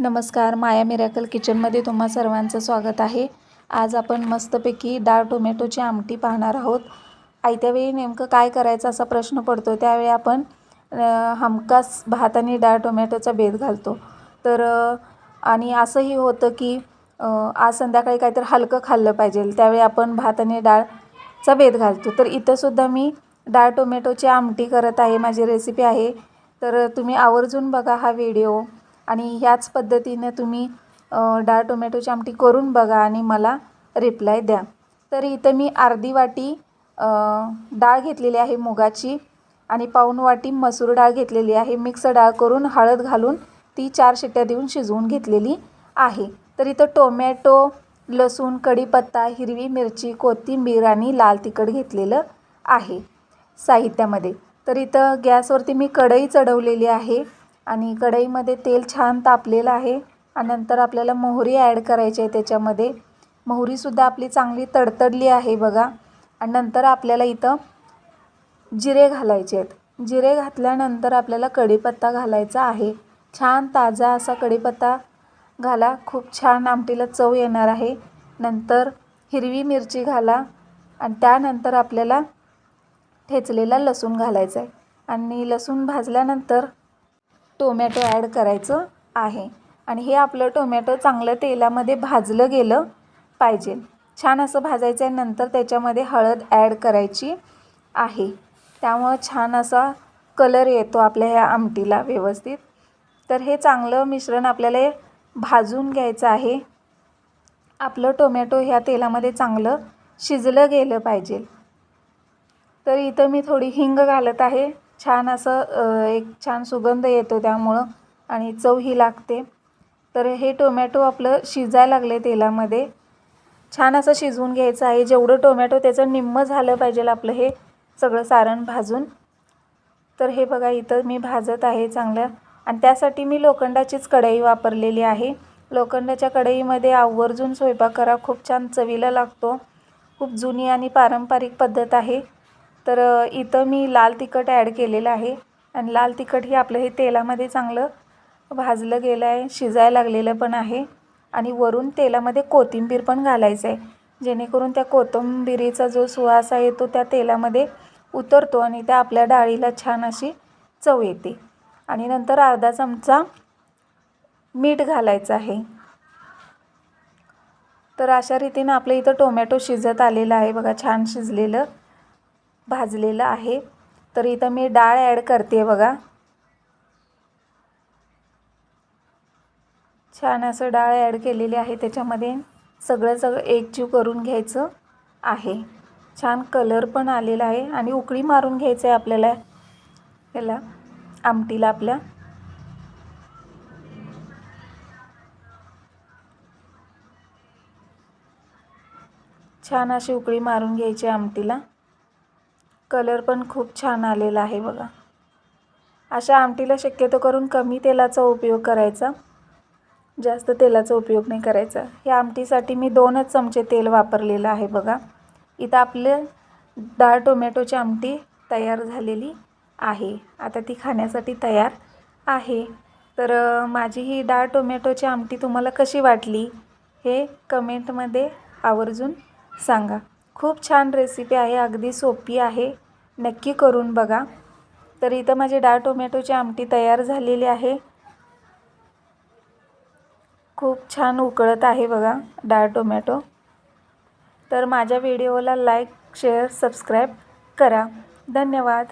नमस्कार माया मिरॅकल किचनमध्ये तुम्हा सर्वांचं स्वागत आहे. आज आपण मस्तपैकी डाळ टोमॅटोची आमटी पाहणार आहोत. आयत्या वेळी नेमकं काय करायचं असा प्रश्न पडतो त्यावेळी आपण हमकास हमखास भात आणि डाळ टोमॅटोचा भेद घालतो. तर आणि असंही होतं की आज संध्याकाळी काहीतरी हलकं खाल्लं पाहिजे. त्यावेळी आपण भात आणि डाळचा बेत घालतो. तर इथंसुद्धा मी डाळ टोमॅटोची आमटी करत आहे माझी रेसिपी आहे. तर तुम्ही आवर्जून बघा हा व्हिडिओ. आणि ह्याच पद्धतीने तुम्ही डाळ टोमॅटोची आमटी करून बघा आणि मला रिप्लाय द्या. तर इथं मी अर्धी वाटी डाळ घेतलेली आहे मुगाची आणि पाऊण वाटी मसूर डाळ घेतलेली आहे. मिक्स डाळ करून हळद घालून ती चार शिट्ट्या देऊन शिजवून घेतलेली आहे. तर इथं टोमॅटो लसूण कढीपत्ता हिरवी मिरची कोथिंबीर आणि लाल तिखट घेतलेलं आहे साहित्यामध्ये. तर इथं गॅसवरती मी कढई चढवलेली आहे. आणि कढईमध्ये तेल छान तापलेलं आहे आणि नंतर आपल्याला मोहरी ॲड करायची आहे त्याच्यामध्ये. मोहरीसुद्धा आपली चांगली तडतडली आहे बघा. आणि नंतर आपल्याला इथं जिरे घालायचे आहेत. जिरे घातल्यानंतर आपल्याला कढीपत्ता घालायचा आहे. छान ताजा असा कढीपत्ता घाला. खूप छान आमटीला चव येणार आहे. नंतर हिरवी मिरची घाला आणि त्यानंतर आपल्याला ठेचलेला लसूण घालायचा आहे. आणि लसूण भाजल्यानंतर टोमॅटो ॲड करायचं आहे. आणि हे आपलं टोमॅटो चांगलं तेलामध्ये भाजलं गेलं पाहिजे. छान असं भाजायचं आहे. नंतर त्याच्यामध्ये हळद ॲड करायची आहे. त्यामुळं छान असा कलर येतो आपल्या ह्या आमटीला व्यवस्थित. तर हे चांगलं मिश्रण आपल्याला भाजून घ्यायचं आहे. आपलं टोमॅटो ह्या तेलामध्ये चांगलं शिजलं गेलं पाहिजे. तर इथं मी थोडी हिंग घालत आहे. छान असं एक छान सुगंध येतो त्यामुळं आणि चव ही लागते. तर हे टोमॅटो आपलं शिजायला लागले तेलामध्ये. छान असं शिजवून घ्यायचं आहे. जेवढं टोमॅटो त्याचं निम्मं झालं पाहिजे आपलं हे सगळं सारण भाजून. तर हे बघा इथं मी भाजत आहे चांगलं. आणि त्यासाठी मी लोखंडाचीच कढई वापरलेली आहे. लोखंडाच्या कढईमध्ये आवर्जून स्वयंपाक करा. खूप छान चवीला लागतो. खूप जुनी आणि पारंपरिक पद्धत आहे. तर इथं मी लाल तिखट ॲड केलेलं आहे. आणि लाल तिखट हे आपलं हे तेलामध्ये चांगलं भाजलं गेलं आहे शिजायला लागलेलं पण आहे. आणि वरून तेलामध्ये कोथिंबीर पण घालायचं आहे. जेणेकरून त्या कोथिंबिरीचा जो सुवास आहे तो त्या तेलामध्ये उतरतो आणि त्या आपल्या डाळीला छान अशी चव येते. आणि नंतर अर्धा चमचा मीठ घालायचं आहे. तर अशा रीतीनं आपलं इथं टोमॅटो शिजत आलेलं आहे. बघा छान शिजलेलं. भाजलेलं आहे. तर इथं मी डाळ ॲड करते बघा. छान असं डाळ ॲड केलेली आहे. त्याच्यामध्ये सगळं सगळं एकजीव करून घ्यायचं आहे. छान कलर पण आलेला आहे. आणि उकळी मारून घ्यायचं आहे आपल्याला. याला आमटीला आपल्या. छान अशी उकळी मारून घ्यायची आमटीला. कलर पण खूप छान आलेला आहे बघा. अशा आमटीला शक्यतो करून कमी तेलाचा उपयोग करायचा. जास्त तेलाचा उपयोग नाही करायचा. ह्या आमटीसाठी मी दोनच चमचे तेल वापरलेलं आहे बघा. इथं आपले डाळ टोमॅटोची आमटी तयार झालेली आहे. आता ती खाण्यासाठी तयार आहे. तर माझी ही डाळ टोमॅटोची आमटी तुम्हाला कशी वाटली हे कमेंटमध्ये आवर्जून सांगा. खूप छान रेसिपी आहे अगदी सोपी आहे. नक्की करून बघा. तर इथं माझी डाळ टोमॅटोची आमटी तयार झालेली आहे. खूप छान उकळत आहे बघा डाळ टोमॅटो. तर माझ्या व्हिडिओला लाईक शेअर सबस्क्राईब करा. धन्यवाद.